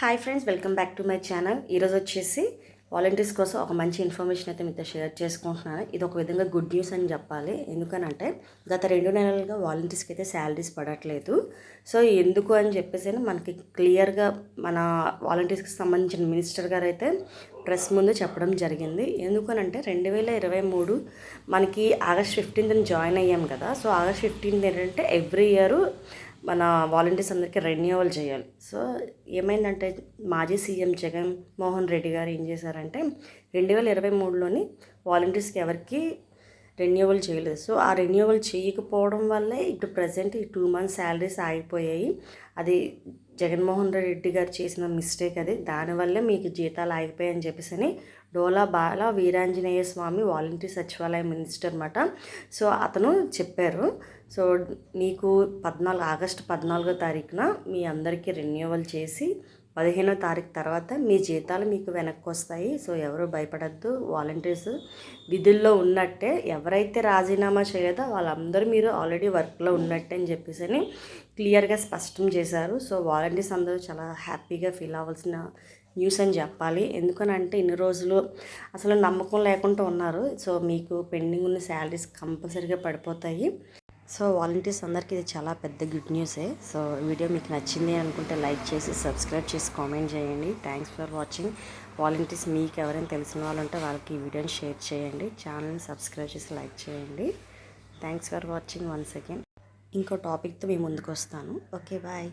Hi friends welcome back to my channel ఈరోజు వచ్చేసి volunteers కోసం ఒక మంచి ఇన్ఫర్మేషన్ అయితే మీతో షేర్ చేసుకుంటున్నాను. ఇది ఒక విధంగా గుడ్ న్యూస్ అని చెప్పాలి. ఎందుకనంటే గత రెండు నెలలుగా వాలంటీర్స్కి అయితే శాలరీస్ పడట్లేదు. సో ఎందుకు అని చెప్పేసి మనకి క్లియర్గా మన వాలంటీర్స్కి సంబంధించిన మినిస్టర్ గారు అయితే ప్రెస్ ముందు చెప్పడం జరిగింది. ఎందుకనంటే రెండు వేల ఇరవై మూడు మనకి ఆగస్ట్ ఫిఫ్టీన్త్ని జాయిన్ అయ్యాం కదా. సో ఆగస్ట్ ఫిఫ్టీన్త్ ఏంటంటే ఎవ్రీ ఇయర్ మన వాలంటీర్స్ అందరికీ రెన్యూవల్ చేయాలి. సో ఏమైందంటే మాజీ సీఎం జగన్ మోహన్ రెడ్డి గారు ఏం చేశారంటే రెండు వేల ఇరవై మూడులోని వాలంటీర్స్కి ఎవరికి రెన్యువల్ చేయలేదు. సో ఆ రెన్యూవల్ చేయకపోవడం వల్లే ఇటు ప్రజెంట్ ఈ టూ మంత్స్ శాలరీస్ ఆగిపోయాయి. అది జగన్మోహన్ రెడ్డి గారు చేసిన మిస్టేక్ అది. దానివల్లే మీకు జీతాలు ఆగిపోయాయని చెప్పేసి అని డోలా బాల వీరాంజనేయ స్వామి వాలంటీర్ సచివాలయ మినిస్టర్ అనమాట సో అతను చెప్పారు. సో మీకు పద్నాలుగు ఆగస్టు పద్నాలుగో తారీఖున మీ అందరికీ రెన్యువల్ చేసి పదిహేనో తారీఖు తర్వాత మీ జీతాలు మీకు వెనక్కి వస్తాయి సో ఎవరు భయపడద్దు. వాలంటీర్స్ విధుల్లో ఉన్నట్టే ఎవరైతే రాజీనామా చేయలేదో వాళ్ళందరూ మీరు ఆల్రెడీ వర్క్లో ఉన్నట్టే అని చెప్పేసి అని క్లియర్గా స్పష్టం చేశారు. సో వాలంటీర్స్ అందరూ చాలా హ్యాపీగా ఫీల్ అవ్వాల్సిన న్యూస్ అని చెప్పాలి. ఎందుకనంటే ఇన్ని రోజులు అసలు నమ్మకం లేకుండా ఉన్నారు. సో మీకు పెండింగ్ ఉన్న శాలరీస్ కంపల్సరీగా పడిపోతాయి. సో వాలంటీర్స్ అందరికీ ఇది చాలా పెద్ద గుడ్ న్యూసే. సో వీడియో మీకు నచ్చింది అనుకుంటే లైక్ చేసి సబ్స్క్రైబ్ చేసి కామెంట్ చేయండి. థ్యాంక్స్ ఫర్ వాచింగ్ వాలంటీర్స్ మీకు ఎవరైనా తెలిసిన వాళ్ళు ఉంటే వాళ్ళకి ఈ వీడియోని షేర్ చేయండి. ఛానల్ని సబ్స్క్రైబ్ చేసి లైక్ చేయండి. Thanks for watching once again ఇంకో టాపిక్తో మీ ముందుకు వస్తాను. Okay bye